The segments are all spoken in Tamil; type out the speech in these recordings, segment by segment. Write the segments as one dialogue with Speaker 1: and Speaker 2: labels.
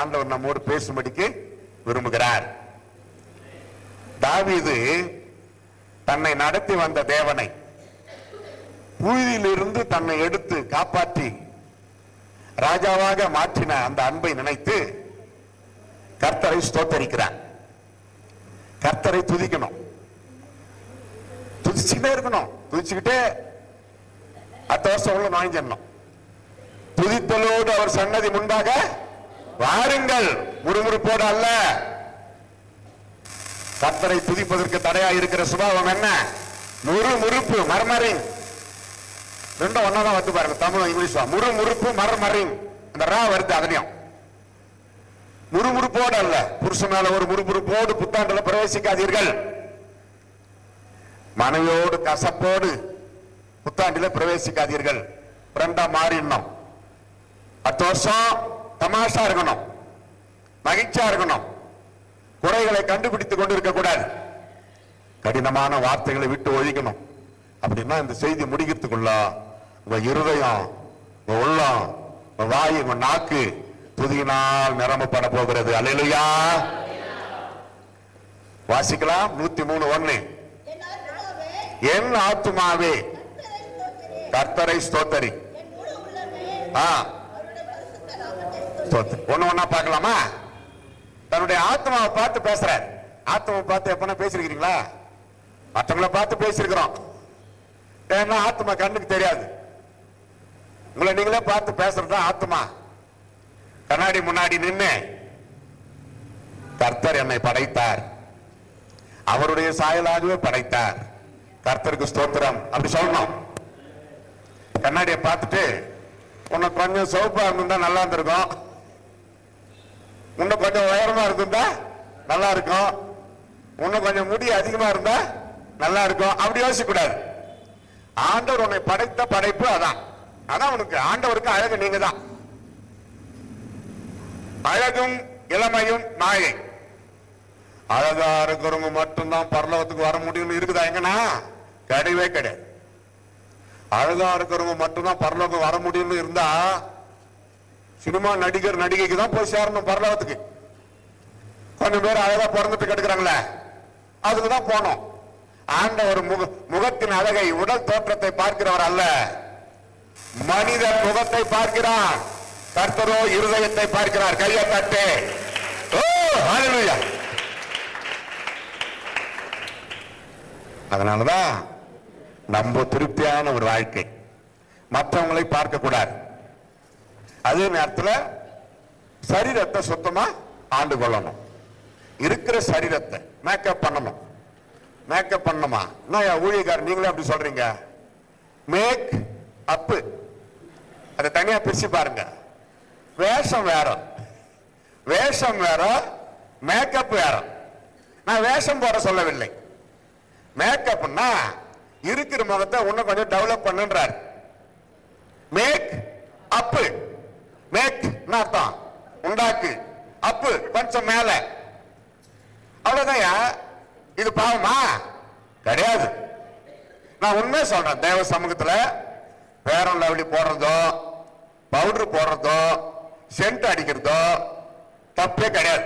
Speaker 1: ஆண்டவர் நம்மோடு பேசும்படிக்கு விரும்புகிறார். தாவீது தன்னை நடத்தி வந்த தேவனை புழுதியிலிருந்து தன்னை எடுத்து காப்பாற்றி ராஜாவாக மாற்றின அந்த அன்பை நினைத்து கர்த்தரை ஸ்தோத்தரிக்கிறார். கர்த்தரை துதிக்கணும். துதிச்சுக்கிட்டே இருக்கணும். துதிச்சுக்கிட்டே அடுத்த வருஷம் உள்ள நுழைஞ்சிடணும் துதித்தலோடு அவர் சன்னதி முன்பாக வாருங்கள். முறுமுறுப்போடு அல்ல. கத்தரை துதிப்பதற்கு தடையா இருக்கிற சுபாவம் என்ன? முறு முறுப்பு மர்மரிங் ரெண்டும் ஒன்னாதான் வந்து பாருங்க தமிழ் இங்கிலீஷ். முறு முறுப்பு மர்மரிங் அந்த ரா வருது அதுலயும். முறுமுறுப்போடு அல்ல. புருஷனால மேல ஒரு முறுமுறுப்போடு புத்தாண்டுல பிரவேசிக்காதீர்கள். மனைவியோடு கசப்போடு புத்தாண்டில பிரவேசிக்காதீர்கள். ரெண்டா மாறிடணும் அடுத்த வருஷம் தமாஷா இருக்கணும். மகிழ்ச்சியா இருக்கணும். குறைகளை கண்டுபிடித்துக் கொண்டிருக்க கூடாது. கடினமான வார்த்தைகளை விட்டு ஒழிக்கணும். அப்படின்னா இந்த செய்தி முடிக்கிறதுக்குள்ள உங்க இருதயம் உங்க உள்ளம் உங்க வாய் உங்க நாக்கு துதியினால் நிரம்பப்பட போகிறது. அல்லையா வாசிக்கலாம். நூத்தி மூணு ஒண்ணு
Speaker 2: என் ஆத்துமாவே கர்த்தரை
Speaker 1: ஸ்தோத்தரி. ஆ.
Speaker 2: நாமத்தை ஸ்தோத்திரி.
Speaker 1: பார்க்கலாமா? தன்னுடைய ஆத்மாவை பார்த்து பேசுறார். ஆத்மாவை பார்த்து எப்பனா பேசிருக்கிறீங்களா? மற்றவங்கள பார்த்து பேசியிருக்கிறோம் ஏன்னா ஆத்மா கண்ணுக்கு தெரியாது. உங்களை நீங்களே பார்த்து பேசுறது தான் ஆத்மா. கண்ணாடி முன்னாடி நின்று கர்த்தர் என்னை படைத்தார். அவருடைய சாயலாகவே படைத்தார். கர்த்தருக்கு ஸ்தோத்திரம். அப்படி சொல்லணும். கண்ணாடியை பார்த்துட்டு உன்னை கொஞ்சம் சோப்பா இருந்தா நல்லா இருந்திருக்கும். இன்னும் கொஞ்சம் உயரமா இருந்தா நல்லா இருக்கும். இன்னும் கொஞ்சம் முடி அதிகமா இருந்தா நல்லா இருக்கும். அப்படி யோசிக்க கூடாது. ஆண்டவர் உன்னை படைத்த படைப்பு அதான். அதான் உனக்கு. ஆண்டவருக்கு அழகு நீங்க தான் அழகும் இளமையும் மாயை. அழகா இருக்கிறவங்க மட்டும்தான் பரலோகத்துக்கு வர முடியும்னு இருக்குதா எங்கன்னா? கிடையவே கிடையாது. அழகா இருக்கிறவங்க மட்டும்தான் பரலோகம் வர முடியும்னு இருந்தா சினிமா நடிகர் நடிகைக்கு தான் போய் சேரணும் பரலோகத்துக்கு. கொஞ்சம் பேர் அழகா பிறந்துட்டு கிடக்குறாங்களே. அதுக்கு தான் போனோம். ஆண்டவர் முக முகத்தின் அழகை உடல் தோற்றத்தை பார்க்கிறவர் அல்ல. மனிதன் முகத்தை பார்க்கிறான். கர்த்தரோ இருதயத்தை பார்க்கிறார். கையை தட்டு. அதனாலதான் நம்ம திருப்தியான ஒரு வாழ்க்கை. மற்றவங்களை பார்க்க கூடாது அதே நேரத்தில் சரீரத்தை சுத்தமாக ஆண்டு கொள்ளணும். இருக்கிற சரீரத்தை மேக்கப் பண்ணணும். மேக்கப் பண்ணணுமா? என்ன ஊழியக்காரர் நீங்களே அப்படி சொல்றீங்க. மேக் அப்பு அதை தனியாக பிரிச்சு பாருங்க. வேஷம் வேற வேஷம் வேற மேக்கப் வேற நான் வேஷம் போட சொல்லவில்லை. மேக்கப்னா இருக்கிற முகத்தை இன்னும் கொஞ்சம் டெவலப் பண்ணுன்றார். மேக் அப்பு மேக் அர்த்தம் உண்டாக்கு. அப்பு கொஞ்சம் மேல. அவ்வளவுதான் இது பாவமா? கிடையாது. நான் உண்மையை சொல்றேன். தேவ சமூகத்துல பேரம் லவ்லி போடுறதோ பவுடர் போடுறதோ சென்ட் அடிக்கிறதோ தப்பே கிடையாது.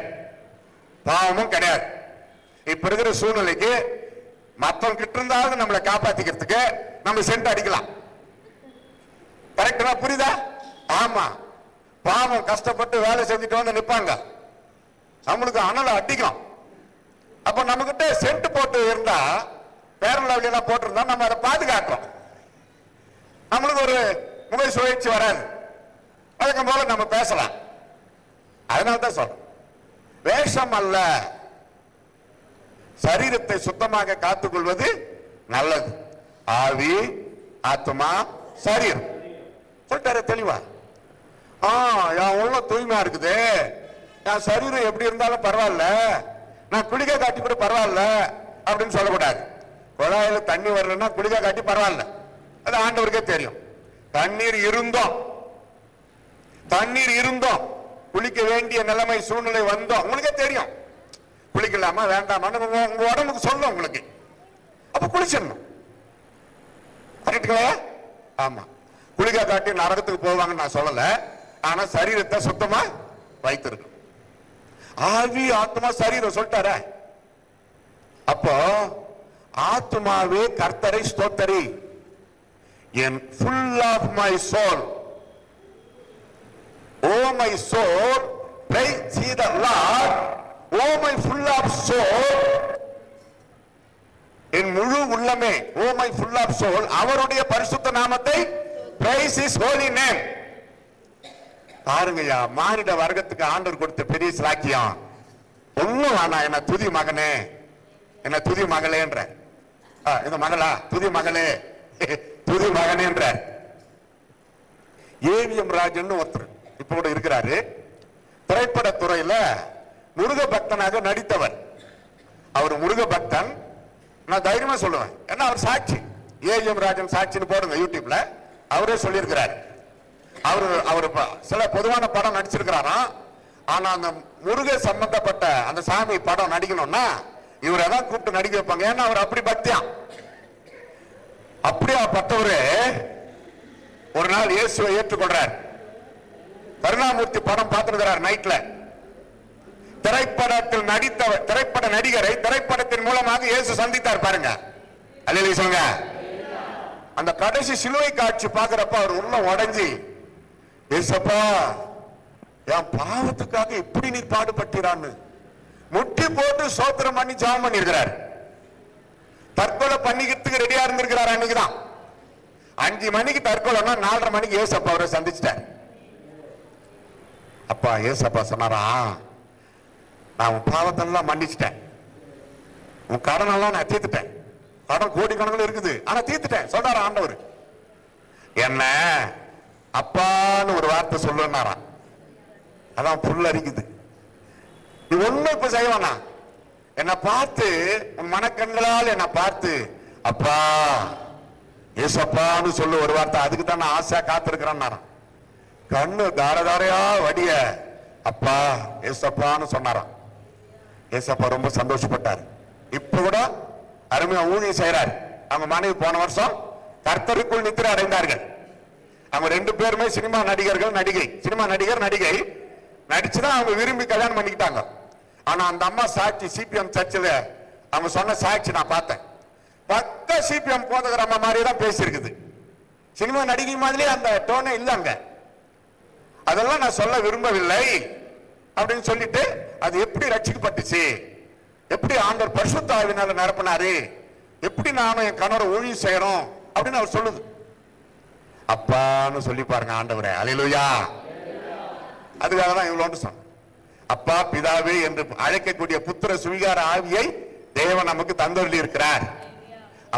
Speaker 1: பாவமும் கிடையாது. இப்ப இருக்கிற சூழ்நிலைக்கு மத்தவங்க கிட்ட இருந்தாவது நம்மளை காப்பாத்திக்கிறதுக்கு நம்ம சென்ட் அடிக்கலாம். கரெக்டா புரியுதா? ஆமா. பாவம் கஷ்டப்பட்டு வேலை செஞ்சுட்டு வந்து நிற்பாங்க நம்மளுக்கு அனலை அடிக்கும். அப்ப நம்ம கிட்ட சென்ட் போட்டு இருந்தா பேரன் எல்லாம் போட்டிருந்தா நம்ம அதை பாதுகாக்கிறோம். நம்மளுக்கு ஒரு முக சுழற்சி வராது. அதுக்கு போல நம்ம பேசலாம். அதனால தான் சொல்றேன். வேஷம் அல்ல. சரீரத்தை சுத்தமாக காத்துக்கொள்வது நல்லது. ஆவி ஆத்மா சரீரம். சொல்லிட்டாரு தெளிவா? என் உள்ள தூய்மையா இருக்குது. என் சரீரம் எப்படி இருந்தாலும் பரவாயில்ல. நான் குளிக்க காட்டி கூட பரவாயில்ல அப்படின்னு சொல்லக்கூடாது. குழாயில தண்ணி வரலன்னா குளிக்க காட்டி பரவாயில்ல. அது ஆண்டவருக்கே தெரியும். தண்ணீர் இருந்தோம். தண்ணீர் இருந்தோம். குளிக்க வேண்டிய நிலைமை சூழ்நிலை வந்தோம். உங்களுக்கே தெரியும். குளிக்கலாமா வேண்டாமான்னு உங்க உங்க உடம்புக்கு சொல்லும் உங்களுக்கு. அப்ப குளிச்சிடணும். கரெக்டுங்களா ஆமா. குளிக்க காட்டி நரகத்துக்கு போவாங்கன்னு நான் சொல்லலை. ஆனா சரீரத்தை சுத்தமா வைத்திருக்கும். ஆவி ஆத்மா சரீரம் சொல்லிட்டார. அப்போ ஆத்மாவே கர்த்தரை ஸ்தோத்தரி. என் full of my soul oh my soul praise the Lord oh my full of soul என் முழு உள்ளமே ஓ மை ஃபுல் ஆஃப் சோல் அவருடைய பரிசுத்த நாமத்தை பிரைஸ் இஸ் ஹோலி நேம் பாருங்கய்யா மானிட வர்க்கத்துக்கு ஆண்டவர் கொடுத்த பெரிய சிலாக்கியம். ஒண்ணும் வேணாம் என்ன துதி மகனே. என்ன துதி மகளேன்ற. ஆ, இந்த மகளா துதி மகளே. துதி மகனேன்ற. ஏவிஎம் ராஜன் ஒருத்தர் இப்ப கூட இருக்கிறாரு. திரைப்பட துறையில முருக பக்தனாக நடித்தவர். அவர் முருக பக்தன் நான் தைரியமா சொல்லுவேன். ஏன்னா அவர் சாட்சி. ஏஎம் ராஜன் சாட்சின்னு போடுங்க யூடியூப்ல. அவரே சொல்லியிருக்கிறார். அவர் அவர் சில பொதுவான படம் நடிச்சிருக்கிறாராம் ஆனா அந்த முருக சம்பந்தப்பட்ட அந்த சாமி படம் நடிக்கணும்னா இவரை தான் கூப்பிட்டு நடிக்க வைப்பாங்க. ஏன்னா அவர் அப்படி பக்தியான் அப்படியா பட்டவரு ஒரு நாள் இயேசுவை ஏற்றுக்கொள்றார். கருணாமூர்த்தி படம் பார்த்திருக்கிறார் நைட்ல. திரைப்படத்தில் நடித்த திரைப்பட நடிகரை திரைப்படத்தின் மூலமாக இயேசு சந்தித்தார் பாருங்க. அல்ல சொல்லுங்க. அந்த கடைசி சிலுவை காட்சி பார்க்கிறப்ப அவர் உள்ள உடஞ்சி ஏசப்பா என் பாவத்துக்காக இப்படி நீ பாடுபட்டிரான்னு. முட்டி போட்டு சோத்திரம் பண்ணி ஜாம் பண்ணிருக்கிறார் தற்கொலை பண்ணிக்கிறதுக்கு ரெடியா இருந்திருக்கிறார் அன்னைக்குதான். அஞ்சு மணிக்கு தற்கொலைன்னா நாலரை மணிக்கு ஏசப்பா அவரை சந்திச்சிட்டார். அப்பா ஏசப்பா சொன்னாரா நான் உன் பாவத்தெல்லாம் மன்னிச்சிட்டேன். உன் கடனெல்லாம் நான் தீர்த்துட்டேன். கடன் கோடிக்கணக்கில் இருக்குது. ஆனா தீர்த்துட்டேன். சொல்றாரு ஆண்டவர். என்ன? அப்பான்னு ஒரு வார்த்தை சொல்லுனாராம் அதான் புல் அரிக்குது நீ ஒண்ணு இப்ப செய்வானா என்னை பார்த்து உன் மனக்கண்களால் என்னை பார்த்து அப்பா ஏசப்பான்னு சொல்லு ஒரு வார்த்தை அதுக்கு தான் நான் ஆசையா காத்திருக்கிறேன் கண்ணு தார தாரையா வடிய அப்பா ஏசப்பான்னு சொன்னாராம். ஏசப்பா ரொம்ப சந்தோஷப்பட்டார். இப்ப கூட அருமையா ஊழியம் செய்யறாரு அவங்க மனைவி போன வருஷம் கர்த்தருக்குள் நித்திர அடைந்தார்கள். அவங்க ரெண்டு பேருமே சினிமா நடிகர்கள் நடிகை. சினிமா நடிகர் நடிகை. நடிச்சுதான் அவங்க விரும்பி கல்யாணம் பண்ணிக்கிட்டாங்க. ஆனா அந்த அம்மா சாட்சி சிபிஎம் சர்ச்சில் அவங்க சொன்ன சாட்சி நான் பார்த்தேன். பக்க சிபிஎம் போதகர் அம்மா மாதிரி தான் பேசியிருக்குது. சினிமா நடிகை மாதிரியே அந்த டோனே இல்லைங்க. அதெல்லாம் நான் சொல்ல விரும்பவில்லை அப்படின்னு சொல்லிட்டு அது எப்படி ரட்சிக்கப்பட்டுச்சு எப்படி ஆண்டர் பரிசுத்தாவினால நிரப்பினாரு? எப்படி நானும் என் கணவரை ஊழியம் செய்யறோம் அப்படின்னு அவர் சொல்லுது. அப்பான்னு சொல்லி பாருங்க ஆண்டவரே. அலையிலுயா அதுக்காக தான் இவ்வளோன்னு சொன்னேன். அப்பா பிதாவே என்று அழைக்கக்கூடிய புத்திர சுவிகார ஆவியை தேவன் நமக்கு தந்தொருளி இருக்கிறார்.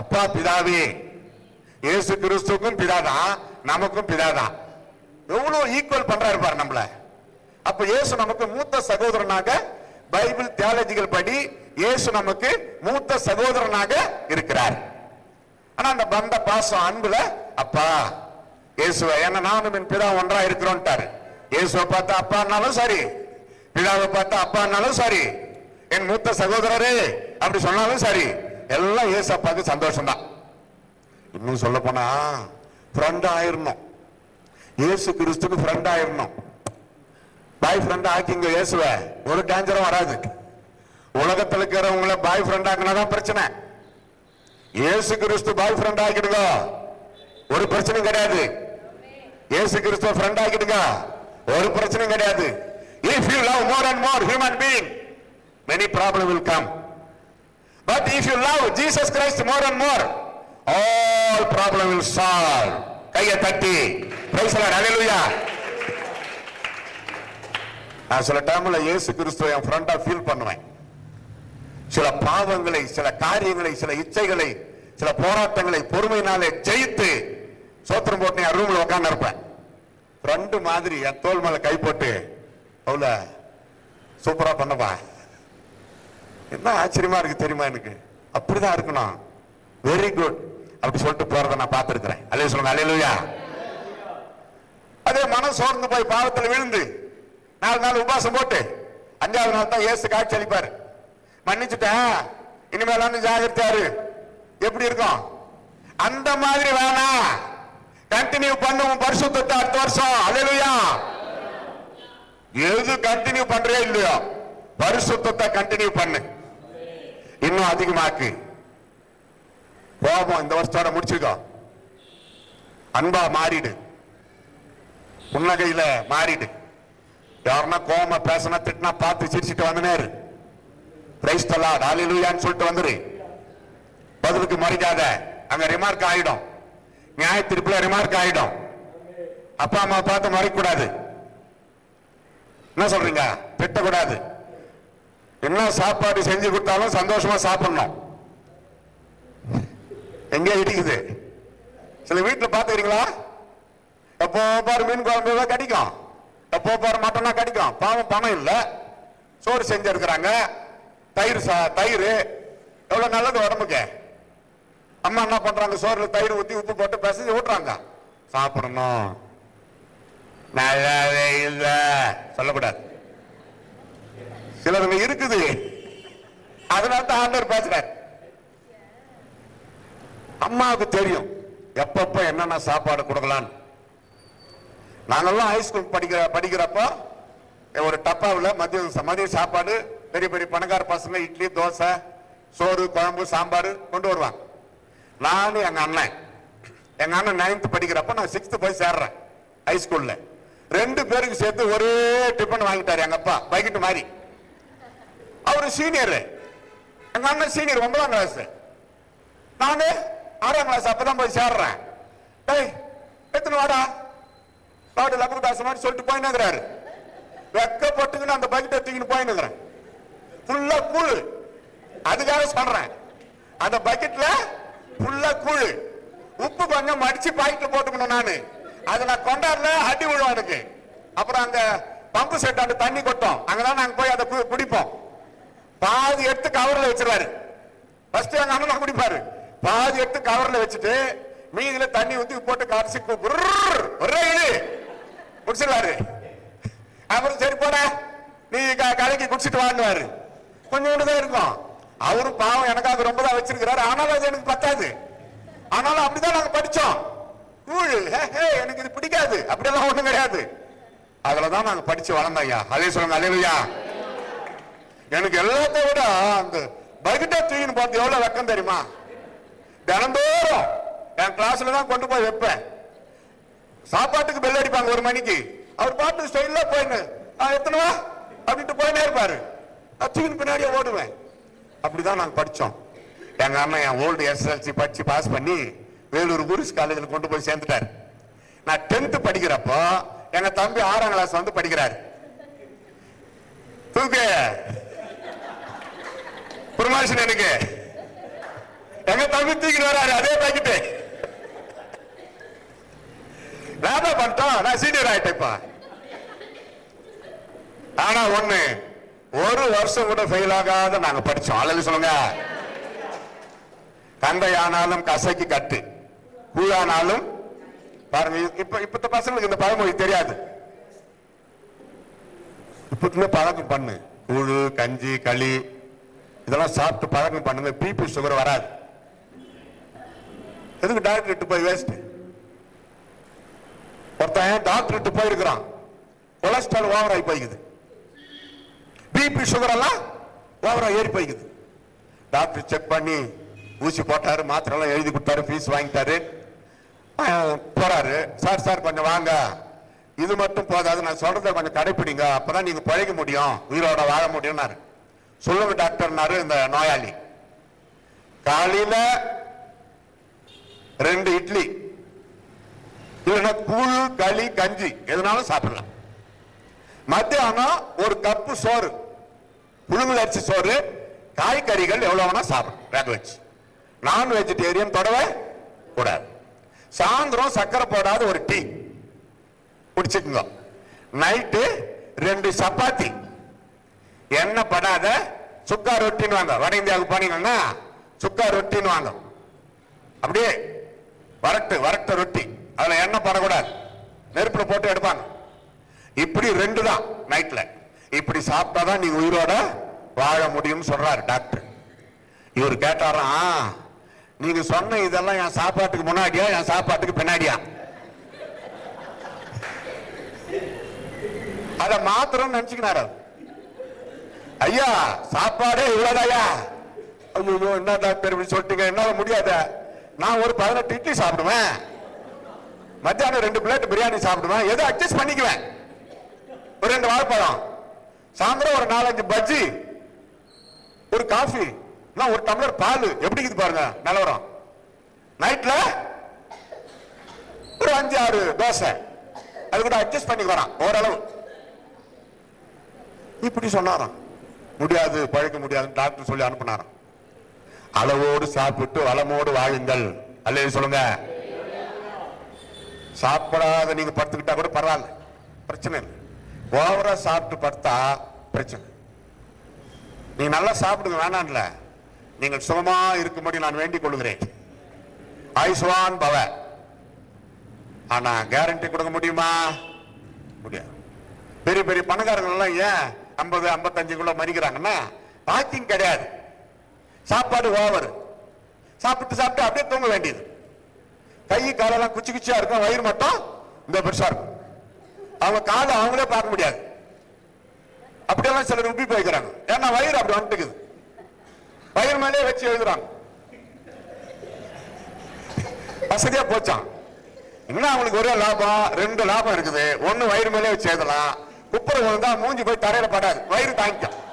Speaker 1: அப்பா பிதாவே இயேசு கிறிஸ்துக்கும் பிதாதான் நமக்கும் பிதாதான். எவ்வளவு ஈக்குவல் பண்றாரு பாரு நம்மள. அப்ப இயேசு நமக்கு மூத்த சகோதரனாக பைபிள் தியாலஜிகள் படி இயேசு நமக்கு மூத்த சகோதரனாக இருக்கிறார். ஆனா அந்த பந்த பாசம் அன்புல அப்பா இயேசுவ என்ன நானும் என் பிதா ஒன்றா இருக்கிறோன்ட்டாரு. இயேசுவை பார்த்தா அப்பான்னாலும் சரி. பிதாவை பார்த்தா அப்பான்னாலும் சரி. என் மூத்த சகோதரரே அப்படி சொன்னாலும் சரி. எல்லாம் இயேசு அப்பாவுக்கு சந்தோஷம் தான் இன்னும் சொல்ல போனா ஃப்ரெண்ட் ஆயிரணும். இயேசு கிறிஸ்துக்கு ஃப்ரெண்ட் ஆயிரணும். பாய் ஃப்ரெண்ட் ஆக்கிங்க இயேசுவ. ஒரு டேஞ்சரும் வராது. உலகத்தில் இருக்கிறவங்கள பாய் ஃப்ரெண்ட் ஆக்கினாதான் பிரச்சனை. இயேசு கிறிஸ்து பாய் ஃப்ரெண்ட் ஆக்கிடுங்க. ஒரு பிரச்சனையும் கிடையாது. இயேசு கிறிஸ்துவ ஃப்ரெண்ட் ஆக்கிடுங்க ஒரு பிரச்சனையும் கிடையாது. If you love more and more human being many problem will come but if you love Jesus Christ more and more all problem will solve கையை தட்டி. பிரைஸ் லார்ட் ஹalleluya நான் சில டைம்ல இயேசு கிறிஸ்துவ என் ஃப்ரெண்டா ஃபீல் பண்ணுவேன். சில பாவங்களை சில காரியங்களை சில இச்சைகளை சில போராட்டங்களை பொறுமையினாலே ஜெயித்து சோத்திரம் போட்டு என் ரூம்ல உட்காந்து இருப்பேன் ரெண்டு மாதிரி என் தோல் மேல கை போட்டு அவள சூப்பரா பண்ணப்பா என்ன ஆச்சரியமா இருக்கு தெரியுமா எனக்கு? அப்படிதான் இருக்கணும். வெரி குட் அப்படி சொல்லிட்டு போறத நான் பார்த்துருக்கிறேன். அலைய சொல்லுங்க அலையலுயா அதே மனம் சோர்ந்து போய் பாவத்தில் விழுந்து நாலு நாள் உபாசம் போட்டு அஞ்சாவது நாள் தான் ஏசு காட்சி அளிப்பாரு. மன்னிச்சுட்டேன் இனிமேல் ஜாகிரதையாரு எப்படி இருக்கும்? அந்த மாதிரி வேணாம் கண்டினியூ பண்ணுவோம் பரிசுத்த அடுத்த வருஷம் அலையா எது கண்டினியூ பண்றியா இல்லையோ பரிசுத்தத்தை கண்டினியூ பண்ணு. இன்னும் அதிகமாக்கு. கோபம் இந்த வருஷத்தோட முடிச்சுக்கோ அன்பா மாறிடு. புன்னகையில மாறிடு. யாருன்னா கோபமா பேசினா திட்டினா பார்த்து சிரிச்சிட்டு வந்தனேரு பிரைஸ் தலாட் ஹalleluyaன்னு சொல்லிட்டு வந்துரு. பதிலுக்கு மறிக்காத. அங்க ரிமார்க் ஆயிடும். நியாய தீர்ப்புல ரிமார்க் ஆயிடும். அப்பா அம்மா பார்த்து மறைக்கூடாது என்ன சொல்றீங்க? திட்டக்கூடாது. என்ன சாப்பாடு செஞ்சு கொடுத்தாலும் சந்தோஷமா சாப்பிடணும். எங்க இடிக்குது? சில வீட்டில் பாத்துக்கிறீங்களா? எப்போ பாரு மீன் குழம்பு தான் கிடைக்கும். எப்போ பாரு மட்டனா கிடைக்கும். பாவம் பணம் இல்லை. சோறு செஞ்சு எடுக்கிறாங்க தயிர் சா- தயிர். எவ்வளோ நல்லது உடம்புக்கு? அம்மா என்ன பண்றாங்க? சோறுல தயிர் ஊத்தி உப்பு போட்டு பிசைஞ்சு ஊட்டுறாங்க. சாப்பிடணும். நல்லாவே இல்ல சொல்லக்கூடாது. சிலருங்க இருக்குது. அதனால தான் ஆண்டவர் பேசுறாரு. அம்மாவுக்கு தெரியும். எப்பப்ப என்னென்ன சாப்பாடு கொடுக்கலான்னு நாங்கெல்லாம் ஹைஸ்கூல் படிக்கிற படிக்கிறப்போ ஒரு டப்பாவில் மதியம் ச- மதிய சாப்பாடு பெரிய பெரிய பணக்கார பசங்க இட்லி தோசை சோறு குழம்பு சாம்பார் கொண்டு வருவாங்க. நானும் எங்க அண்ணன். எங்க அண்ணன் நைன்த் படிக்கிறப்ப நான் சிக்ஸ்த் போய் சேர்றேன் ஹைஸ்கூல்ல ரெண்டு பேருக்கு சேர்த்து ஒரே டிஃபன் வாங்கிட்டாரு எங்க அப்பா பைக்கிட்டு மாதிரி. அவரு சீனியர் எங்க அண்ணன் சீனியர் ஒன்பதாம் கிளாஸ் நானு ஆறாம் கிளாஸ் அப்பதான் போய் சேர்றேன். டேய் எத்தனை வாடா? பாடு லபுதாஸ் மாதிரி சொல்லிட்டு போயினுங்கிறாரு வெக்கப்பட்டுக்குன்னு அந்த பக்கெட்டை தூக்கின்னு போயினுங்கிறேன் ஃபுல்லா கூழ். அதுக்காக சொல்றேன். அந்த பக்கெட்ல ஃபுல்லா கூழ். உப்பு கொஞ்சம் மடிச்சு பாக்கெட்ல போட்டுக்கணும் நானு. அதை நான் கொண்டாடல அடி விழும் எனக்கு. அப்புறம் அங்க பம்பு செட் அந்த தண்ணி கொட்டும். அங்கதான் நாங்க போய் அதை குடிப்போம். பாதி எடுத்து கவர்ல வச்சிருவாரு. ஃபர்ஸ்ட் எங்க அண்ணன் குடிப்பாரு. பாதி எடுத்து கவர்ல வச்சுட்டு மீதியில தண்ணி ஊத்தி போட்டு கரைச்சி ஒரே இழு. குடிச்சிருவாரு. அப்புறம் சரி போட. நீ க- கலக்கி குடிச்சிட்டு வாங்குவாரு கொஞ்சோண்டு தான் இருக்கும். அவரும் பாவம் எனக்காக ரொம்ப தான் வச்சிருக்கிறாரு. ஆனாலும் அது எனக்கு பத்தாது. ஆனாலும் அப்படிதான் நாங்க படிச்சோம். கூழ் எனக்கு இது பிடிக்காது. அப்படியெல்லாம் ஒண்ணும் கிடையாது. அதுலதான் நாங்க படிச்சு வளர்ந்தோம் ஐயா. அதே சொல்லுங்க. அலையா எனக்கு எல்லாத்த விட அந்த பக்கெட்டை தூக்கின்னு பார்த்து எவ்வளவு வெக்கம் தெரியுமா? தினந்தோறும் என் கிளாஸ்ல தான் கொண்டு போய் வைப்பேன். சாப்பாட்டுக்கு பெல் அடிப்பாங்க ஒரு மணிக்கு. அவர் பாட்டு ஸ்டைல போயின்னு "ஆ, எத்தனை வா அப்படின்ட்டு போயினே இருப்பாரு. நான் தூக்கின்னு பின்னாடியே ஓடுவேன். அப்படிதான் நாங்கள் படித்தோம் எங்கள் அண்ணன் என் ஓல்டு எஸ்எல்சி படித்து பாஸ் பண்ணி வேலூர் குருஸ் காலேஜில் கொண்டு போய் சேர்ந்துட்டாரு. நான் டென்த்து படிக்கிறப்போ எங்கள் தம்பி ஆறாம் கிளாஸ் வந்து படிக்கிறாரு. தூக்கு. ப்ரொமோஷன் எனக்கு. எங்க தம்பி தூக்கிட்டு வராரு அதே பாக்கெட்டு நான் என்ன பண்ணிட்டோம்? நான் சீனியர் ஆயிட்டேப்பா ஆனா ஒண்ணு ஒரு வருஷம் கூட ஃபெயில் ஆகாத நாங்க படிச்சோம் அல்லது சொல்லுங்க. கந்தையானாலும் கசைக்கு கட்டு. கூழானாலும் பாருங்க இப்ப இப்பத்த பசங்களுக்கு இந்த பழமொழி தெரியாது. இப்பத்துல பழக்கம் பண்ணு. கூழு கஞ்சி களி இதெல்லாம் சாப்பிட்டு பழக்கம் பண்ணுங்க பிபி சுகர் வராது. எதுக்கு டாக்டர் இட்டு போய் வேஸ்ட் ஒருத்தன் டாக்டர் இட்டு போயிருக்கிறான். கொலஸ்ட்ரால் ஓவர் ஆகி போய்க்குது. பிபி சுகர் எல்லாம் ஓவரா ஏறி போய்க்குது. டாக்டர் செக் பண்ணி ஊசி போட்டாரு மாத்திரெல்லாம் எழுதி கொடுத்தாரு ஃபீஸ் வாங்கிட்டாரு. போறாரு. சார் சார் கொஞ்சம் வாங்க. இது மட்டும் போதாது நான் சொல்றதை கொஞ்சம் கடைப்பிடிங்க. அப்பதான் நீங்க பழக முடியும். உயிரோட வாழ முடியும்னாரு. சொல்லுங்க டாக்டர்னாரு இந்த நோயாளி. காலையில ரெண்டு இட்லி. இல்லைன்னா கூழ் களி கஞ்சி எதுனாலும் சாப்பிடலாம். மத்தியானம் ஒரு கப்பு சோறு. புழுங்கல் அரிசி சோறு காய்கறிகள் எவ்வளவு வேணா சாப்பிடும் வேக வச்சு. நான் வெஜிடேரியன் தொடவே கூடாது. சாயந்தரம் சக்கரை போடாத ஒரு டீ குடிச்சுக்குங்க. நைட்டு ரெண்டு சப்பாத்தி. எண்ணெய் படாத சுக்கா ரொட்டின்னு வாங்க. வட இந்தியாவுக்கு போனீங்கன்னா சுக்கா ரொட்டின்னு வாங்க. அப்படியே வரட்டு வரட்டு ரொட்டி. அதுல எண்ணெய் படக்கூடாது. நெருப்புல போட்டு எடுப்பாங்க. இப்படி ரெண்டு தான் நைட்ல. இப்படி சாப்பிட்டா தான் நீ உயிரோட வாழ முடியும்னு சொல்றாரு டாக்டர். இவர் கேட்டாராம் நீங்க சொன்ன இதெல்லாம் என் சாப்பாட்டுக்கு முன்னாடியா என் சாப்பாட்டுக்கு பின்னாடியா? அத மாத்திரம் நினைச்சுக்கினாரு ஐயா சாப்பாடே இவ்வளவுதாயா ஐயோ என்ன டாக்டர் இப்படி சொல்லிட்டீங்க? என்னால முடியாத. நான் ஒரு பதினெட்டு இட்லி சாப்பிடுவேன். மத்தியானம் ரெண்டு பிளேட் பிரியாணி சாப்பிடுவேன். எதோ அட்ஜஸ்ட் பண்ணிக்குவேன்? ஒரு ரெண்டு வாழைப்பழம். சாயந்தரம் ஒரு நாலஞ்சு பஜ்ஜி ஒரு காஃபி நான் ஒரு டம்ளர் பால். எப்படி இருக்குது பாருங்க நிலவரம் நைட்ல ஒரு அஞ்சு ஆறு தோசை. அது கூட அட்ஜஸ்ட் பண்ணி வரான் ஓரளவு. இப்படி சொன்னாராம். முடியாது பழைக்க முடியாதுன்னு டாக்டர் சொல்லி அனுப்பினாராம். அளவோடு சாப்பிட்டு வளமோடு வாழுங்கள். அல்லது சொல்லுங்க. சாப்பிடாத நீங்க படுத்துக்கிட்டா கூட பரவாயில்ல. பிரச்சனை இல்லை. ஓவரா சாப்பிட்டு படுத்தா பிரச்சனை. நீங்க நல்லா சாப்பிடுங்க வேணாம்ல. நீங்கள் சுகமா இருக்கும்படி நான் வேண்டிக் கொள்கிறேன். ஆயுஷ்வான் பவ. ஆனா கேரண்டி கொடுக்க முடியுமா? முடியாது. பெரிய பெரிய பணக்காரங்க எல்லாம் ஏன் ஐம்பது ஐம்பத்தஞ்சுக்குள்ள மறிக்கிறாங்கன்னா பாக்கிங் கிடையாது. சாப்பாடு ஓவர் சாப்பிட்டு சாப்பிட்டு அப்படியே தூங்க வேண்டியது. கை காலெல்லாம் குச்சி குச்சியா இருக்கும் வயிறு மட்டும் இந்த பெருசா இருக்கும். அவங்க காலை அவங்களே பார்க்க முடியாது. அப்படியெல்லாம் சிலர் உப்பி போய்க்கிறாங்க. ஏன்னா வயிறு அப்படி வந்துட்டுக்குது. வயிறு மேலே வச்சு எழுதுறாங்க. வசதியா போச்சான் இன்னும் அவங்களுக்கு ஒரே லாபம்? ரெண்டு லாபம் இருக்குது. ஒன்னு வயிறு மேலே வச்சு எழுதலாம். குப்புற விழுந்தா மூஞ்சி போய் தரையில படாது. வயிறு தாங்கிக்கும்.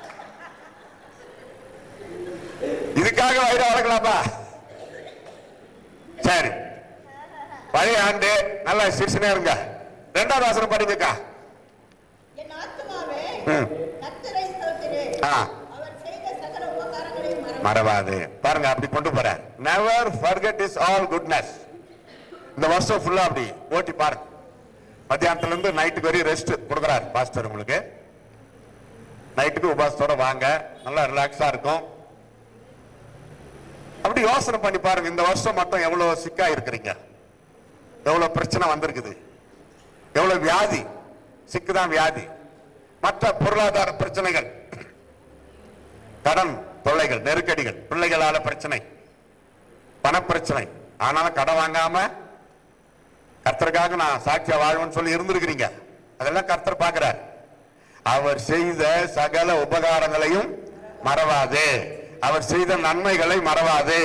Speaker 1: இதுக்காக வயிறு வளர்க்கலாப்பா சரி. பழைய ஆண்டு. நல்லா சிரிச்சுனே இருங்க. ரெண்டாவது ஆசனம் படிங்கக்கா.
Speaker 2: மறவாதே.
Speaker 1: பாருங்க அப்படி கொண்டு போற never forget is all goodness இந்த வருஷம் ஃபுல்லா அப்படி ஓட்டி பாருங்க மத்தியானத்துல இருந்து நைட்டுக்கு வரையும் ரெஸ்ட் கொடுக்குறாரு பாஸ்டர் உங்களுக்கு. நைட்டுக்கு உபாசத்தோட வாங்க. நல்லா ரிலாக்ஸா இருக்கும். அப்படி யோசனை பண்ணி பாருங்க இந்த வருஷம் மட்டும் எவ்வளவு சிக்கா இருக்கிறீங்க? எவ்வளவு பிரச்சனை வந்திருக்குது? எவ்வளவு வியாதி? சிக்குதான் வியாதி. மற்ற பொருளாதார பிரச்சனைகள். கடன் தொல்லைகள் நெருக்கடிகள் பிள்ளைகளால பிரச்சனை பணப்பிரச்சனை. ஆனாலும் கடன் வாங்காம கர்த்தருக்காக நான் சாட்சியா வாழ்வேன்னு சொல்லி இருந்திருக்கிறீங்க. அதெல்லாம் கர்த்தர் பார்க்கிறார். அவர் செய்த சகல உபகாரங்களையும் மறவாது. அவர் செய்த நன்மைகளை மறவாது.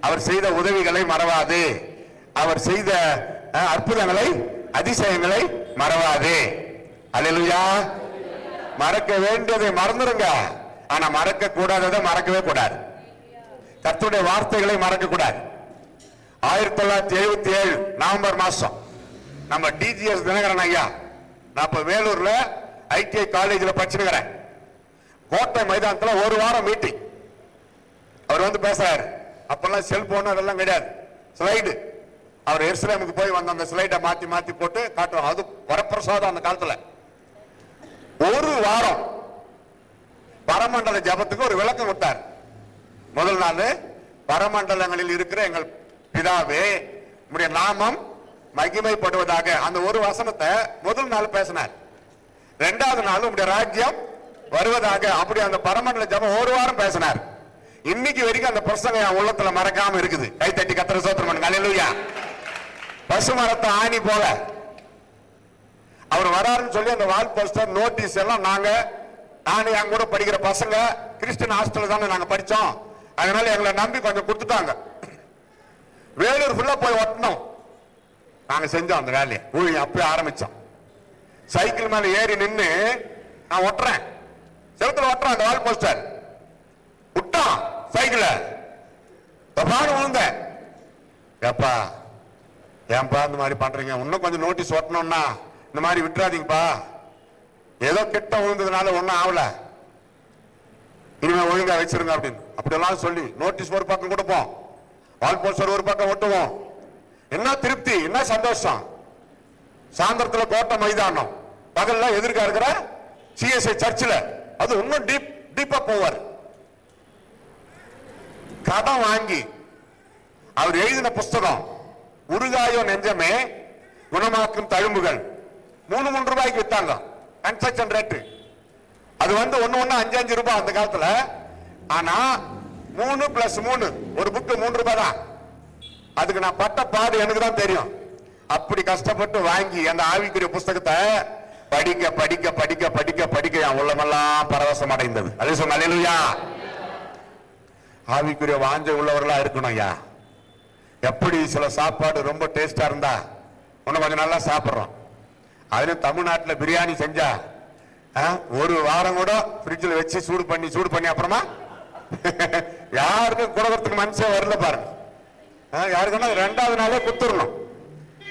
Speaker 1: அவர் செய்த உதவிகளை மறவாது. அவர் செய்த அற்புதங்களை அதிசயங்களை மறவாதே. அல்லேலூயா. மறக்க வேண்டியதை மறந்துடுங்க ஆனா மறக்க கூடாததை மறக்கவே கூடாது. கர்த்தருடைய வார்த்தைகளை மறக்க கூடாது. ஆயிரத்தி தொள்ளாயிரத்தி எழுபத்தி ஏழு நவம்பர் மாசம் நம்ம டிஜிஎஸ் தினகரன் ஐயா நான் இப்ப வேலூர்ல ஐடிஐ காலேஜில் படிச்சிருக்கிறேன். கோட்டை மைதானத்தில் ஒரு வாரம் மீட்டிங் அவர் வந்து பேசுறாரு. அப்பெல்லாம் செல்போன் அதெல்லாம் கிடையாது. ஸ்லைடு அவர் எருசலேமுக்கு போய் வந்த அந்த சிலைட்டை மாத்தி மாத்தி போட்டு காட்டுவோம் அது வரப்பிரசாதம் அந்த காலத்துல. ஒரு வாரம் பரமண்டல ஜபத்துக்கு ஒரு விளக்கம் விட்டார் முதல் நாள் பரமண்டலங்களில் இருக்கிற எங்கள் பிதாவே உம்முடைய நாமம் மகிமைப்படுவதாக அந்த ஒரு வசனத்தை முதல் நாள் பேசினார். ரெண்டாவது நாள் உங்களுடைய ராஜ்யம் வருவதாக அப்படி அந்த பரமண்டல ஜபம் ஒரு வாரம் பேசினார். இன்னைக்கு வரைக்கும் அந்த பிரசங்க என் உள்ளத்துல மறக்காம இருக்குது. கை தட்டி கத்திர சோத்திரம் பண்ணுங்க. பசு மரத்தை ஆணி போல. அவர் வராருன்னு சொல்லி அந்த வால் போஸ்டர் நோட்டீஸ் எல்லாம் நாங்க நானும் என் கூட படிக்கிற பசங்க கிறிஸ்டின் ஹாஸ்டல் தானே நாங்க படிச்சோம். அதனால எங்களை நம்பி கொஞ்சம் கொடுத்துட்டாங்க. வேலூர் ஃபுல்லா போய் ஒட்டணும். நாங்க செஞ்சோம் அந்த வேலையை. ஊழியம் அப்பயே ஆரம்பிச்சோம். சைக்கிள் மேல ஏறி நின்று நான் ஒட்டுறேன். செவத்துல ஒட்டுறேன் அந்த வால் போஸ்டர் விட்டான் சைக்கிளை. தப்பான விழுந்தேன். ஏப்பா ஏன்பா இந்த மாதிரி பண்றீங்க? இன்னும் கொஞ்சம் நோட்டீஸ் ஒட்டணும்னா இந்த மாதிரி விட்டுறாதீங்கப்பா. ஏதோ கிட்ட விழுந்ததுனால ஒன்றும் ஆகல. இனிமே ஒழுங்கா வச்சிருங்க அப்படின்னு. அப்படியெல்லாம் சொல்லி நோட்டீஸ் ஒரு பக்கம் கொடுப்போம். வால் போஸ்டர் ஒரு பக்கம் ஒட்டுவோம். என்ன திருப்தி என்ன சந்தோஷம்? சாயந்தரத்துல கோட்டை மைதானம். பகல்ல எதிர்க்க இருக்கிற சிஎஸ்ஐ சர்ச்சில். அது இன்னும் டீப் டீப்பா போவார். கடன் வாங்கி அவர் எழுதின புஸ்தகம் உருகாயோ நெஞ்சமே குணமாக்கும் தழும்புகள். மூணு மூணு ரூபாய்க்கு வித்தாங்க. Construction rate. அது வந்து ஒன்று ஒன்று அஞ்சு அஞ்சு ரூபாய் அந்த காலத்துல. ஆனா மூணு பிளஸ் மூணு ஒரு புக்கு மூணு ரூபாய் தான். அதுக்கு நான் பட்ட பாடு எனக்கு தான் தெரியும். அப்படி கஷ்டப்பட்டு வாங்கி அந்த ஆவிக்குரிய புஸ்தகத்தை படிக்க படிக்க படிக்க படிக்க படிக்க என் உள்ளமெல்லாம் பரவசம் அடைந்தது. அதே சொன்ன ஆவிக்குரிய வாஞ்ச உள்ளவர்களா இருக்கணும் ஐயா. எப்படி சில சாப்பாடு ரொம்ப டேஸ்டா இருந்தா இன்னும் கொஞ்சம் நல்லா சாப்பிட்றோம். அதுல தமிழ்நாட்டில் பிரியாணி செஞ்சா ஆ, ஒரு வாரம் கூட ஃப்ரிட்ஜில் வச்சு சூடு பண்ணி சூடு பண்ணி அப்புறமா யாருக்கும் கொடுக்கறதுக்கு மனசே வரல பாருங்க. ஆ, யாருக்குன்னா ரெண்டாவது நாளே குத்துடணும்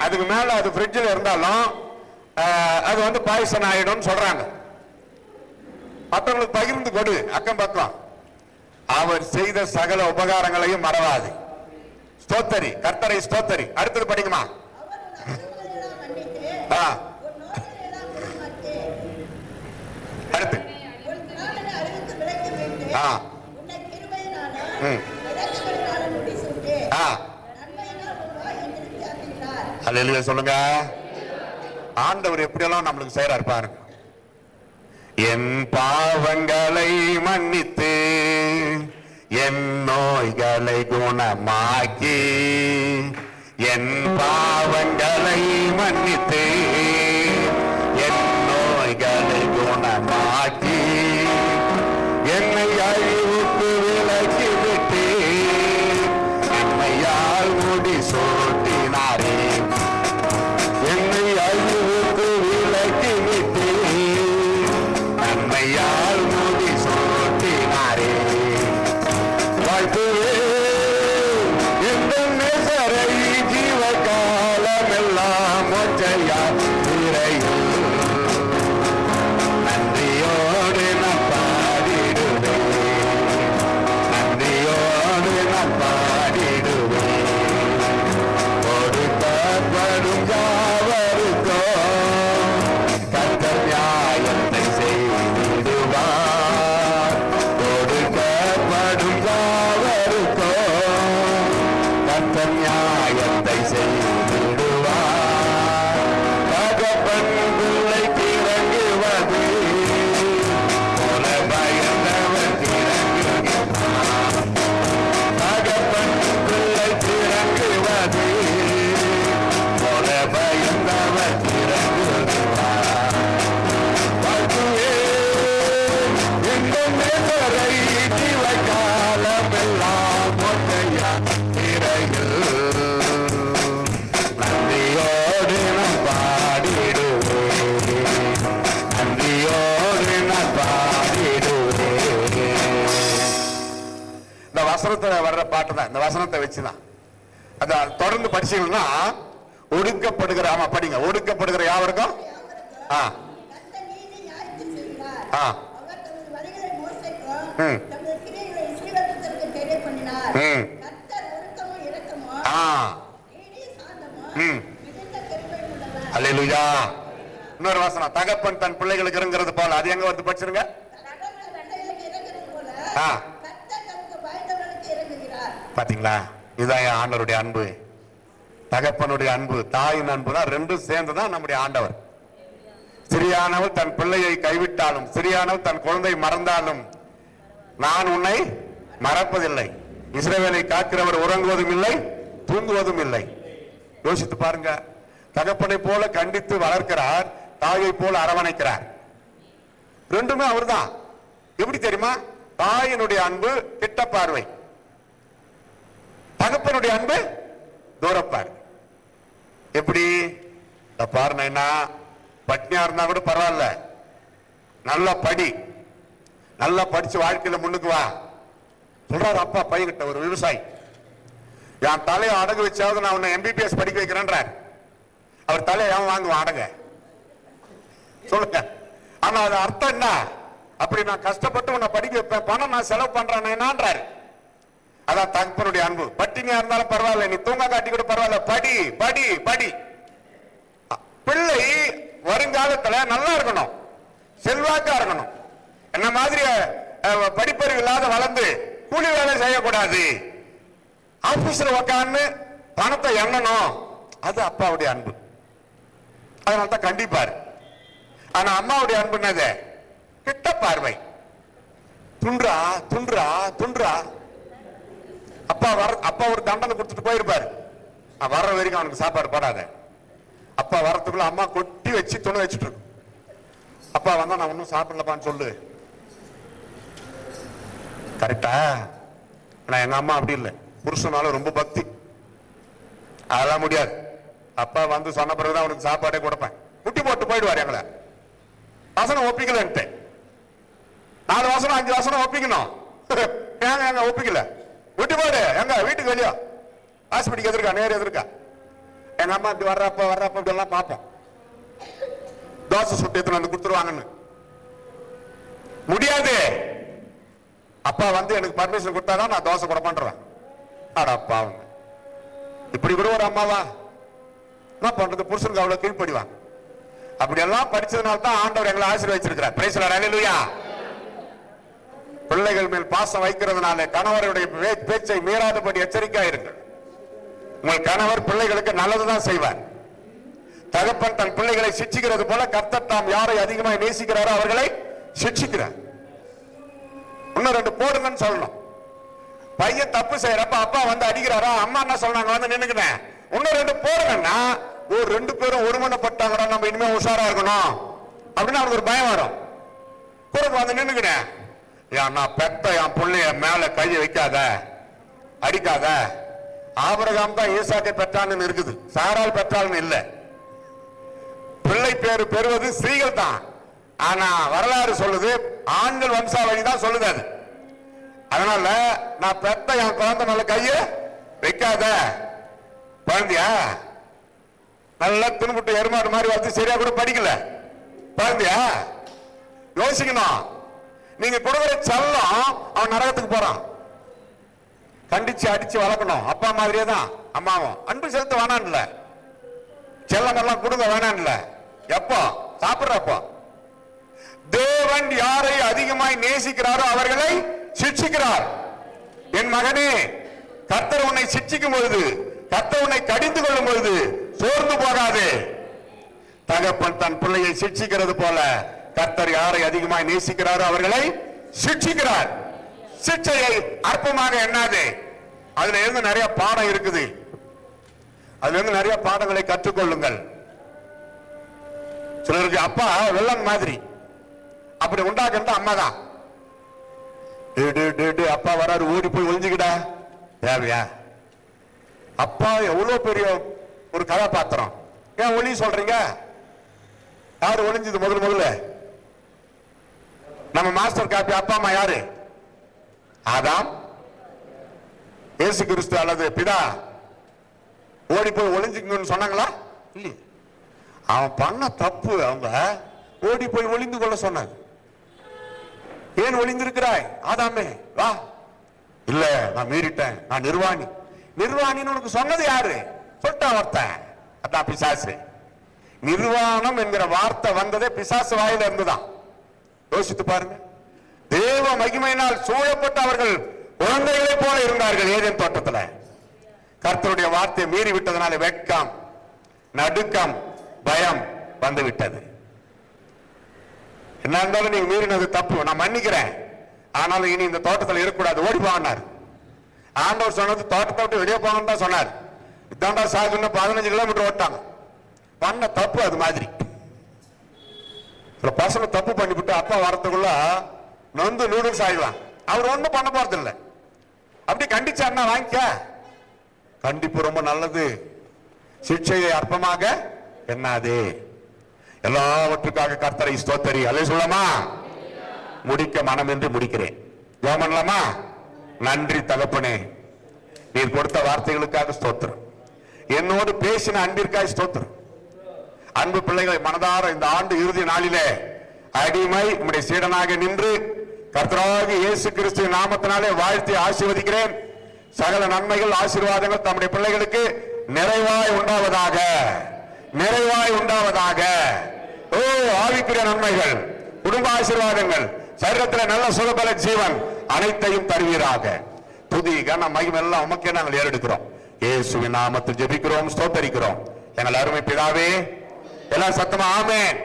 Speaker 1: அதுக்கு மேல அது ஃப்ரிட்ஜில் இருந்தாலும் அது வந்து பாய்சன் ஆகிடும்னு சொல்றாங்க. மற்றவங்களுக்கு பகிர்ந்து கொடு அக்கம் பக்கம். அவர் செய்த சகல உபகாரங்களையும் மறவாது. ஸ்தோத்தரி கர்த்தரை ஸ்தோத்தரி. அடுத்தது படிக்குமா அடுத்து. ஆ. அல்ல சொல்லுங்க. ஆண்டவர் எப்படியெல்லாம் நம்மளுக்கு செய்யறாரு பாருங்க. என் பாவங்களை மன்னித்து என் நோய்களை குணமாக்கி என் பாவங்களை மன்னித்தேன் படிச்சீங்கன்னா ஒடுக்கப்படுகிற ஆமா படிங்க ஒடுக்கப்படுகிற யாவருக்கும் ஆ. ஆ. ம். ம். ஆ ம். அல்லேலூயா இன்னொரு வசனம் தகப்பன் தன் பிள்ளைகளுக்கு இறங்குறது போல அது எங்க வந்து படிச்சிருங்க. பாத்தீங்களா இதுதான் என் ஆண்டவருடைய அன்பு தகப்பனுடைய அன்பு தாயின் அன்பு தான் ரெண்டும் சேர்ந்துதான் நம்முடைய ஆண்டவர். சிறியானவள் தன் பிள்ளையை கைவிட்டாலும் சிறியானவள் தன் குழந்தை மறந்தாலும் நான் உன்னை மறப்பதில்லை. இஸ்ரேவேலை காக்கிறவர் உறங்குவதும் இல்லை தூங்குவதும் இல்லை. யோசித்து பாருங்க. தகப்பனை போல கண்டித்து வளர்க்கிறார் தாயை போல அரவணைக்கிறார். ரெண்டுமே அவர்தான். எப்படி தெரியுமா? தாயினுடைய அன்பு கிட்ட பார்வை. தகப்பனுடைய அன்பு தூரப்பார். எப்படி? இந்த பாருனா பட்னியா இருந்தா கூட பரவாயில்ல. நல்லா படி. நல்லா படிச்சு வாழ்க்கையில முன்னுக்கு வா. சொல்றாரு அப்பா பையன்கிட்ட ஒரு விவசாயி. என் தலையை அடகு வச்சாவது நான் உன்னை எம்பிபிஎஸ் படிக்க வைக்கிறேன்றார். அவர் தலையை ஏன் வாங்குவான் அடங்க? சொல்லுங்க. ஆனா அது அர்த்தம் என்ன? அப்படி நான் கஷ்டப்பட்டு உன்னை படிக்க வைப்பேன் பணம் நான் செலவு பண்றேன் என்னன்றாரு? அதான் தகப்பனுடைய அன்பு. பட்டினியா இருந்தாலும் பரவாயில்ல நீ தூங்க காட்டி கூட பரவாயில்ல. படி படி படி. பிள்ளை வருங்காலத்துல நல்லா இருக்கணும். செல்வாக்கா இருக்கணும். என்ன மாதிரி படிப்பறிவு இல்லாத வளர்ந்து கூலி வேலை செய்யக்கூடாது. ஆபீஸ்ல உக்காந்து பணத்தை எண்ணணும். அது அப்பாவுடைய அன்பு. அதனால தான் கண்டிப்பாரு ஆனா அம்மாவுடைய அன்பு என்னது? கிட்ட பார்வை. துன்றா துன்றா துன்றா அப்பா வர அப்பா ஒரு தண்டனை கொடுத்துட்டு போயிருப்பாரு. வர்ற வரைக்கும் அவனுக்கு சாப்பாடு போடாத. அப்பா வரத்துக்குள்ள அம்மா கொட்டி வச்சு துணை வச்சுட்டு இருக்கும் அப்பா வந்தா நான் ஒன்றும் சாப்பிடலப்பான்னு சொல்லு. கரெக்டா? ஆனா எங்க அம்மா அப்படி இல்லை. புருஷனால ரொம்ப பக்தி. அதெல்லாம் முடியாது. அப்பா வந்து சொன்ன பிறகுதான் அவனுக்கு சாப்பாடே கொடுப்பேன். குட்டி போட்டு போயிடுவார் எங்களை. வசனம் ஒப்பிக்கலன்ட்டு நாலு வசனம் அஞ்சு வசனம் ஒப்பிக்கணும். ஏங்க எங்க ஒப்பிக்கல? விட்டு போடு. எங்க? வீட்டுக்கு வெளியோ. ஹாஸ்பிட்டலுக்கு எதிர்க்கா? நேர் எதிர்க்கா? எங்க அம்மா இப்படி வர்றப்ப வர்றப்ப இப்படி எல்லாம் பார்ப்போம். தோசை சுட்டு எத்தனை வந்து கொடுத்துருவாங்கன்னு. முடியாது. அப்பா வந்து எனக்கு பர்மிஷன் கொடுத்தாதான் நான் தோசை கூட பண்றேன். அட பாவங்க இப்படி கூட ஒரு அம்மாவா? என்ன பண்றது? புருஷனுக்கு அவ்வளவு கீழ்ப்படிவாங்க அப்படி எல்லாம் படிச்சதுனால தான் ஆண்டவர் எங்களை ஆசீர்வதிச்சிருக்கிறார். பிரைஸ்ல அலையிலுயா பிள்ளைகள் மேல் பாசம் வைக்கிறதுனால கணவருடைய பேச்சை மீறாதபடி எச்சரிக்கையா இருங்கள் உங்கள் கணவர் பிள்ளைகளுக்கு நல்லதுதான் செய்வார். தகப்பன் தன் பிள்ளைகளை சிச்சிக்கிறது போல கர்த்தர் தாம் யாரை அதிகமாக நேசிக்கிறாரோ அவர்களை சிட்சிக்கிறார் இன்னும் ரெண்டு போடுங்கன்னு சொல்லணும். பையன் தப்பு செய்யறப்ப அப்பா வந்து அடிக்கிறாரா? அம்மா என்ன சொல்றாங்க வந்து நின்னுக்கினேன். இன்னும் ரெண்டு போடுங்கன்னா ஒரு ரெண்டு பேரும் ஒருமனப்பட்டாங்கடா நம்ம இனிமே உஷாரா இருக்கணும். அப்படின்னு அவனுக்கு ஒரு பயம் வரும். கூட வந்து நின்னுக்கினேன். நான் பெத்த என் பிள்ளைய மேல கையை வைக்காத அடிக்காத. ஆபரகாம் தான் ஈசாக்கை பெற்றான்னு இருக்குது. சாரால் பெற்றாள்னு இல்லை. பிள்ளை பேரு பெறுவது ஸ்திரீகள் தான். ஆனா வரலாறு சொல்லுது ஆண்கள் வம்சாவளி தான் சொல்லுது அது. அதனால நான் பெத்த என் குழந்தை மேல கைய வைக்காத. குழந்தையா? நல்லா துணுபுட்டு எருமாடு மாதிரி வந்து சரியா கூட படிக்கல. குழந்தையா? யோசிக்கணும். நீங்க கொடுக்குற செல்லம் அவன் நரகத்துக்கு போறான். கண்டிச்சு அடிச்சு வளர்க்கணும். அப்பா மாதிரியே தான் அம்மாவும். அன்பு செலுத்த வேணான்ல செல்லம் எல்லாம் கொடுக்க வேணான்ல எப்போ? சாப்பிடுறப்போ. தேவன் யாரை அதிகமாய் நேசிக்கிறாரோ அவர்களை சிட்சிக்கிறார் என் மகனே கத்தர் உன்னை சிக்ஷிக்கும் பொழுது கத்தர் உன்னை கடிந்து கொள்ளும் பொழுது சோர்ந்து போகாதே. தகப்பன் தன் பிள்ளையை சிட்சிக்கிறது போல கர்த்தர் யாரை அதிகமாய் நேசிக்கிறாரோ அவர்களை சிட்சிக்கிறார் சிக்ஷையை அற்பமாக எண்ணாது. அதுல இருந்து நிறைய பாடம் இருக்குது. அதுல இருந்து நிறைய பாடங்களை கற்றுக்கொள்ளுங்கள். சிலருக்கு அப்பா வெள்ளம் மாதிரி. அப்படி உண்டாக்குறது அம்மா தான் அப்பா வராரு ஓடி போய் ஒழிஞ்சுக்கிடா தேவையா? அப்பா எவ்வளவு பெரிய ஒரு கதாபாத்திரம். ஏன் ஒளி சொல்றீங்க? யாரு ஒளிஞ்சது முதல் முதல்ல? நம்ம மாஸ்டர் காப்பி அப்பா அம்மா யாரு? ஆதாம். இயேசு கிறிஸ்து அல்லது பிதா. ஓடி போய் ஒளிஞ்சுக்கணும்னு சொன்னாங்களா? இல்லையே. அவன் பண்ண தப்பு அவங்க. ஓடி போய் ஒளிந்து கொள்ள சொன்னாங்க. ஏன் ஒளிந்திருக்கிறாய்? ஆதாமே வா. இல்ல நான் மீறிட்டேன். நான் நிர்வாணி. நிர்வாணின்னு உனக்கு சொன்னது யாரு? சொல்லிட்டான் ஒருத்தன். அதான் பிசாசு. நிர்வாணம் என்கிற வார்த்தை வந்ததே பிசாசு வாயில இருந்துதான் யோசித்து பாருங்க. தேவ மகிமையினால் சூழப்பட்ட அவர்கள் குழந்தைகளை போல இருந்தார்கள் ஏதேன் தோட்டத்துல. கர்த்தருடைய வார்த்தையை மீறி விட்டதனால வெட்கம் நடுக்கம் பயம் வந்து விட்டது. என்ன இருந்தாலும் நீங்க மீறினது தப்பு. நான் மன்னிக்கிறேன். ஆனாலும் இனி இந்த தோட்டத்தில் இருக்கக்கூடாது. ஓடி போனார் ஆண்டவர் சொன்னது தோட்டத்தை விட்டு வெளியே போகணும்னு தான் சொன்னார். இதாண்டா சாகுன்னு பதினஞ்சு கிலோமீட்டர் ஓட்டாங்க பண்ண தப்பு அது மாதிரி. சில பசங்க தப்பு பண்ணிவிட்டு அப்பா வரத்துக்குள்ள நொந்து நூடுல்ஸ் ஆயிடலாம் அவர் ஒன்றும் பண்ண போறது இல்லை அப்படி கண்டிச்சாருன்னா வாங்கிக்க. கண்டிப்பு ரொம்ப நல்லது. சிக்ஷையை அற்பமாக என்னாது எல்லாவற்றுக்காக கர்த்தரை ஸ்தோத்தரி. அதை சொல்லமா முடிக்க மனம் என்று முடிக்கிறேன். ஜெபம் பண்ணலாமா? நன்றி தகப்பனே. நீர் கொடுத்த வார்த்தைகளுக்காக ஸ்தோத்திரம். என்னோடு பேசின அன்பிற்காக ஸ்தோத்திரம். அன்பு பிள்ளைகளை மனதார இந்த ஆண்டு இறுதி நாளிலே அடிமை உம்முடைய சீடனாக நின்று கர்த்தராகி இயேசு கிறிஸ்து நாமத்தினாலே வாழ்த்தி ஆசீர்வதிக்கிறேன். சகல நன்மைகள் ஆசீர்வாதங்கள் தம்முடைய பிள்ளைகளுக்கு நிறைவாய் உண்டாவதாக. நிறைவாய் உண்டாவதாக. ஓ ஆவிக்குரிய நன்மைகள் குடும்ப ஆசீர்வாதங்கள் சரீரத்தில் நல்ல சுகபல ஜீவன் அனைத்தையும் தருவீராக. துதி கன மகிமை எல்லாம் உமக்கே நாங்கள் ஏறெடுக்கிறோம். இயேசுவின் நாமத்தில் ஜெபிக்கிறோம் ஸ்தோத்தரிக்கிறோம். எங்கள் அருமை பிதாவே எல்லாம் சத்தமா ஆமென்.